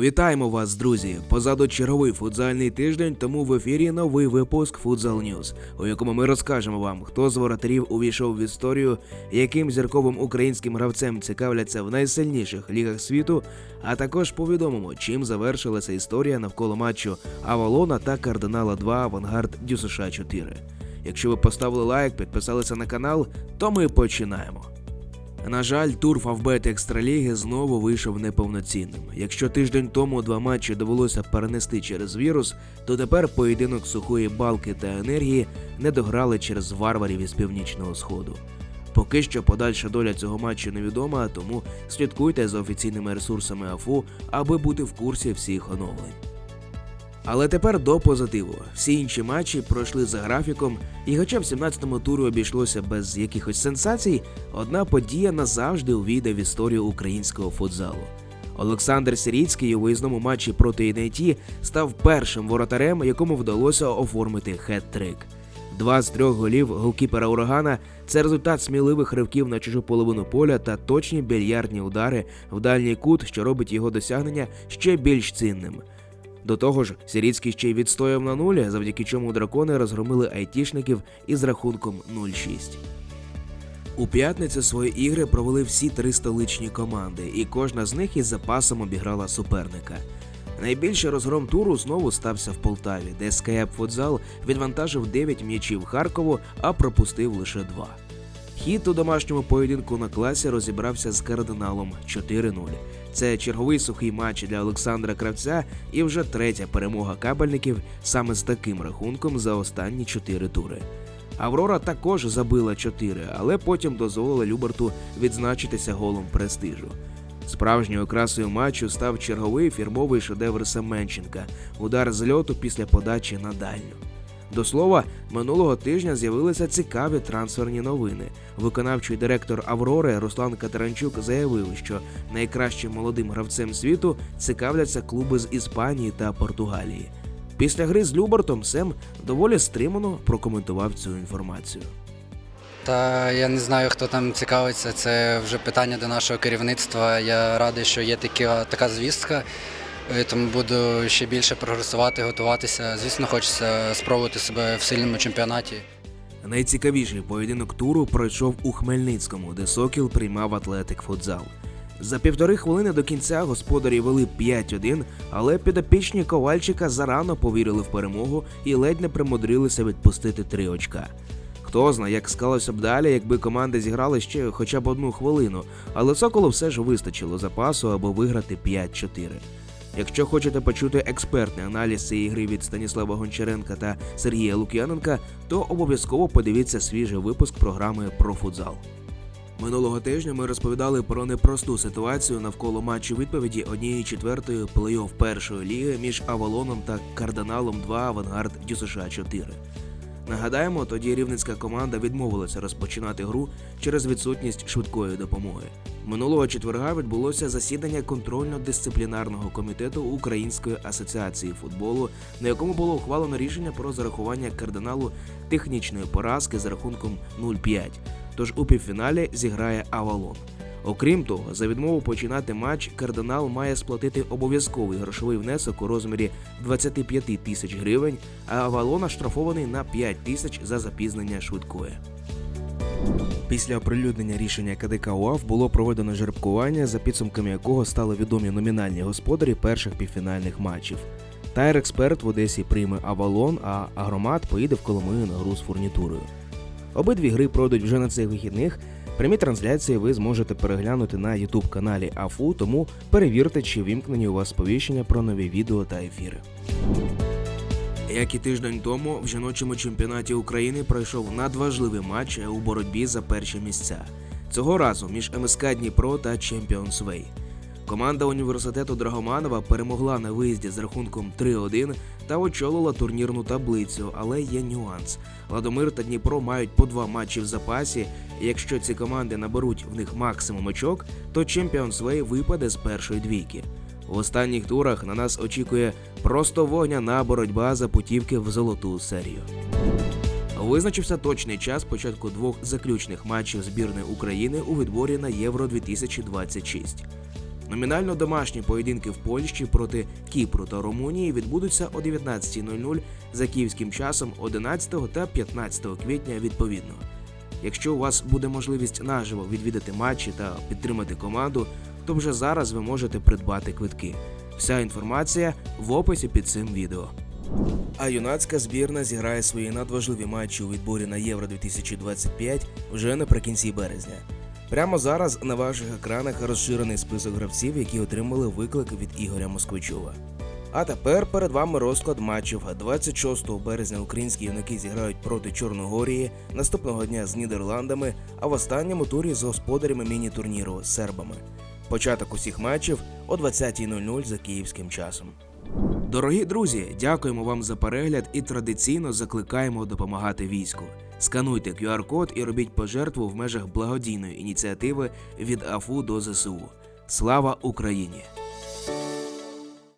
Вітаємо вас, друзі! Позаду черговий футзальний тиждень, тому в ефірі новий випуск Футзал Ньюз, у якому ми розкажемо вам, хто з воротарів увійшов в історію, яким зірковим українським гравцем цікавляться в найсильніших лігах світу, а також повідомимо, чим завершилася історія навколо матчу Авалона та Кардинала 2 Авангард Дю США 4. Якщо ви поставили лайк, підписалися на канал, то ми починаємо. На жаль, тур Фавбет Екстраліги знову вийшов неповноцінним. Якщо тиждень тому два матчі довелося перенести через вірус, то тепер поєдинок сухої балки та енергії не дограли через варварів із північного сходу. Поки що подальша доля цього матчу невідома, тому слідкуйте за офіційними ресурсами АФУ, аби бути в курсі всіх оновлень. Але тепер до позитиву. Всі інші матчі пройшли за графіком, і хоча в 17-му турі обійшлося без якихось сенсацій, одна подія назавжди увійде в історію українського футзалу. Олександр Сирійський у виїзному матчі проти ІНЕТі став першим воротарем, якому вдалося оформити хет-трик. Два з трьох голів голкіпера урагана це результат сміливих ривків на чужу половину поля та точні більярдні удари в дальній кут, що робить його досягнення ще більш цінним. До того ж, Сіріцький ще й відстояв на нулі, завдяки чому дракони розгромили айтішників із рахунком 0-6. У п'ятницю свої ігри провели всі три столичні команди, і кожна з них із запасом обіграла суперника. Найбільший розгром туру знову стався в Полтаві, де СКЕП Футзал відвантажив 9 м'ячів Харкову, а пропустив лише 2. Хід у домашньому поєдинку на класі розібрався з кардиналом 4-0. Це черговий сухий матч для Олександра Кравця і вже третя перемога кабельників саме з таким рахунком за останні чотири тури. Аврора також забила 4, але потім дозволила Люберту відзначитися голом престижу. Справжньою красою матчу став черговий фірмовий шедевр Семенченка удар з льоту після подачі на дальню. До слова, минулого тижня з'явилися цікаві трансферні новини. Виконавчий директор Аврори Руслан Катеранчук заявив, що найкращим молодим гравцем світу цікавляться клуби з Іспанії та Португалії. Після гри з Любертом Сем доволі стримано прокоментував цю інформацію. Та я не знаю, хто там цікавиться. Це вже питання до нашого керівництва. Я радий, що є така, така звістка, тому буду ще більше прогресувати, готуватися. Звісно, хочеться спробувати себе в сильному чемпіонаті. Найцікавіший поєдинок туру пройшов у Хмельницькому, де Сокіл приймав атлетик футзал. За півтори хвилини до кінця господарі вели 5-1, але підопічні ковальчика зарано повірили в перемогу і ледь не примудрилися відпустити три очка. Хто знає, як склалося б далі, якби команди зіграли ще хоча б одну хвилину, але Соколу все ж вистачило запасу, аби виграти 5-4. Якщо хочете почути експертний аналіз цієї гри від Станіслава Гончаренка та Сергія Лук'яненка, то обов'язково подивіться свіжий випуск програми про футзал. Минулого тижня ми розповідали про непросту ситуацію навколо матчу відповіді однієї четвертої плей-офф першої ліги між Авалоном та Кардиналом 2 Авангард Дю США 4. Нагадаємо, тоді рівненська команда відмовилася розпочинати гру через відсутність швидкої допомоги. Минулого четверга відбулося засідання контрольно-дисциплінарного комітету Української асоціації футболу, на якому було ухвалено рішення про зарахування кардиналу технічної поразки з рахунком 0-5. Тож у півфіналі зіграє Авалон. Окрім того, за відмову починати матч кардинал має сплатити обов'язковий грошовий внесок у розмірі 25 тисяч гривень, а Авалон штрафований на 5 тисяч за запізнення швидкої. Після оприлюднення рішення КДК УАФ було проведено жеребкування, за підсумками якого стали відомі номінальні господарі перших півфінальних матчів. Тайр Експерт в Одесі прийме Авалон, а Агромат поїде в Коломию на гру з фурнітурою. Обидві гри пройдуть вже на цих вихідних. Прямі трансляції ви зможете переглянути на youtube каналі АФУ, тому перевірте, чи вімкнені у вас сповіщення про нові відео та ефіри. Як і тиждень тому, в жіночому чемпіонаті України пройшов надважливий матч у боротьбі за перші місця. Цього разу між МСК Дніпро та Champions Way. Команда університету Драгоманова перемогла на виїзді з рахунком 3-1 та очолила турнірну таблицю, але є нюанс. Ладомир та Дніпро мають по два матчі в запасі. Якщо ці команди наберуть в них максимум очок, то Champions Way випаде з першої двійки. У останніх турах на нас очікує просто вогняна боротьба за путівки в золоту серію. Визначився точний час початку двох заключних матчів збірної України у відборі на Євро 2026. Номінально домашні поєдинки в Польщі проти Кіпру та Румунії відбудуться о 19.00 за київським часом 11 та 15 квітня відповідно. Якщо у вас буде можливість наживо відвідати матчі та підтримати команду, то вже зараз ви можете придбати квитки. Вся інформація в описі під цим відео. А юнацька збірна зіграє свої надважливі матчі у відборі на Євро 2025 вже наприкінці березня. Прямо зараз на ваших екранах розширений список гравців, які отримали виклик від Ігоря Москвичова. А тепер перед вами розклад матчів. 26 березня українські юнаки зіграють проти Чорногорії, наступного дня з Нідерландами, а в останньому турі з господарями міні-турніру сербами. Початок усіх матчів о 20.00 за київським часом. Дорогі друзі, дякуємо вам за перегляд і традиційно закликаємо допомагати війську. Скануйте QR-код і робіть пожертву в межах благодійної ініціативи від АФУ до ЗСУ. Слава Україні!